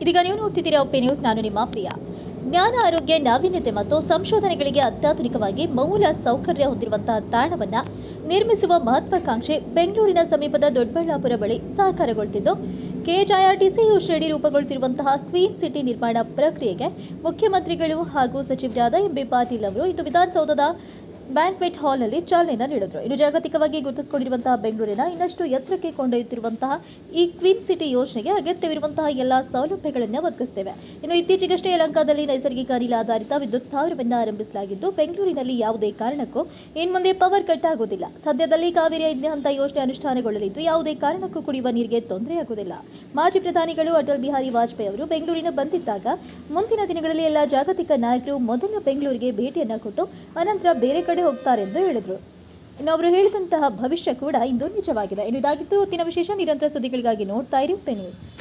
ಇದೀಗ ನೀವು ನೋಡ್ತಿದ್ದೀರಾ ಒಪ್ಪೆ ನ್ಯೂಸ್. ನಾನು ನಿಮ್ಮ ಪ್ರಿಯ. ಜ್ಞಾನ, ಆರೋಗ್ಯ, ನಾವೀನ್ಯತೆ ಮತ್ತು ಸಂಶೋಧನೆಗಳಿಗೆ ಅತ್ಯಾಧುನಿಕವಾಗಿ ಮೌಲ ಸೌಕರ್ಯ ಹೊಂದಿರುವಂತಹ ತಾಣವನ್ನ ನಿರ್ಮಿಸುವ ಮಹತ್ವಾಕಾಂಕ್ಷೆ ಬೆಂಗಳೂರಿನ ಸಮೀಪದ ದೊಡ್ಡಬಳ್ಳಾಪುರ ಬಳಿ ಸಾಕಾರಗೊಳ್ತಿದ್ದು ಕೆಎಚ್ಐಆರ್ಟಿಸಿ ಯೋಜನೆಯಡಿ ರೂಪುಗೊಳ್ತಿರುವಂತಹ ಕ್ವೀನ್ ಸಿಟಿ ನಿರ್ಮಾಣ ಪ್ರಕ್ರಿಯೆಗೆ ಮುಖ್ಯಮಂತ್ರಿಗಳು ಹಾಗೂ ಸಚಿವರಾದ ಎಂಬಿ ಪಾಟೀಲ್ ಅವರು ಇಂದು ವಿಧಾನಸೌಧದ ಬ್ಯಾಂಕ್ವೆಟ್ ಹಾಲ್ನಲ್ಲಿ ಚಾಲನೆ ನೀಡಿದರು. ಇನ್ನು ಜಾಗತಿಕವಾಗಿ ಗುರುತಿಸಿಕೊಂಡಿರುವಂತಹ ಬೆಂಗಳೂರಿನ ಇನ್ನಷ್ಟು ಎತ್ತರಕ್ಕೆ ಕೊಂಡೊಯ್ಯುತ್ತಿರುವಂತಹ ಈ ಕ್ವೀನ್ ಸಿಟಿ ಯೋಜನೆಗೆ ಅಗತ್ಯವಿರುವಂತಹ ಎಲ್ಲಾ ಸೌಲಭ್ಯಗಳನ್ನು ಒದಗಿಸುತ್ತೇವೆ. ಇನ್ನು ಇತ್ತೀಚೆಗಷ್ಟೇ ಲಂಕಾದಲ್ಲಿ ನೈಸರ್ಗಿಕ ಅನಿಲ ಆಧಾರಿತ ವಿದ್ಯುತ್ ಸ್ಥಾವರವನ್ನು ಆರಂಭಿಸಲಾಗಿದ್ದು, ಬೆಂಗಳೂರಿನಲ್ಲಿ ಯಾವುದೇ ಕಾರಣಕ್ಕೂ ಇನ್ನು ಮುಂದೆ ಪವರ್ ಕಟ್ ಆಗುವುದಿಲ್ಲ. ಸದ್ಯದಲ್ಲಿ ಕಾವೇರಿ ಐದನೇ ಹಂತ ಯೋಜನೆ ಅನುಷ್ಠಾನಗೊಳ್ಳಲಿದ್ದು, ಯಾವುದೇ ಕಾರಣಕ್ಕೂ ಕುಡಿಯುವ ನೀರಿಗೆ ತೊಂದರೆಯಾಗುವುದಿಲ್ಲ ಮಾಜಿ ಪ್ರಧಾನಿಗಳು ಅಟಲ್ ಬಿಹಾರಿ ವಾಜಪೇಯಿ ಅವರು ಬೆಂಗಳೂರಿನ ಬಂದಿದ್ದಾಗ, ಮುಂದಿನ ದಿನಗಳಲ್ಲಿ ಎಲ್ಲ ಜಾಗತಿಕ ನಾಯಕರು ಮೊದಲ ಬೆಂಗಳೂರಿಗೆ ಭೇಟಿಯನ್ನು ಕೊಟ್ಟು, ಅನಂತರ ಬೇರೆ ಕಡೆ ಹೋಗ್ತಾರೆ ಎಂದು ಹೇಳಿದರು. ಇನ್ನು ಅವರು ಹೇಳಿದಂತಹ ಭವಿಷ್ಯ ಕೂಡ ಇಂದು ನಿಜವಾಗಿದೆ. ಇನ್ನು ಇದಾಗಿತ್ತು. ಹೊತ್ತಿನ ವಿಶೇಷ ನಿರಂತರ ಸುದ್ದಿಗಳಿಗಾಗಿ ನೋಡ್ತಾ ಇರಿ ಪೆ ನ್ಯೂಸ್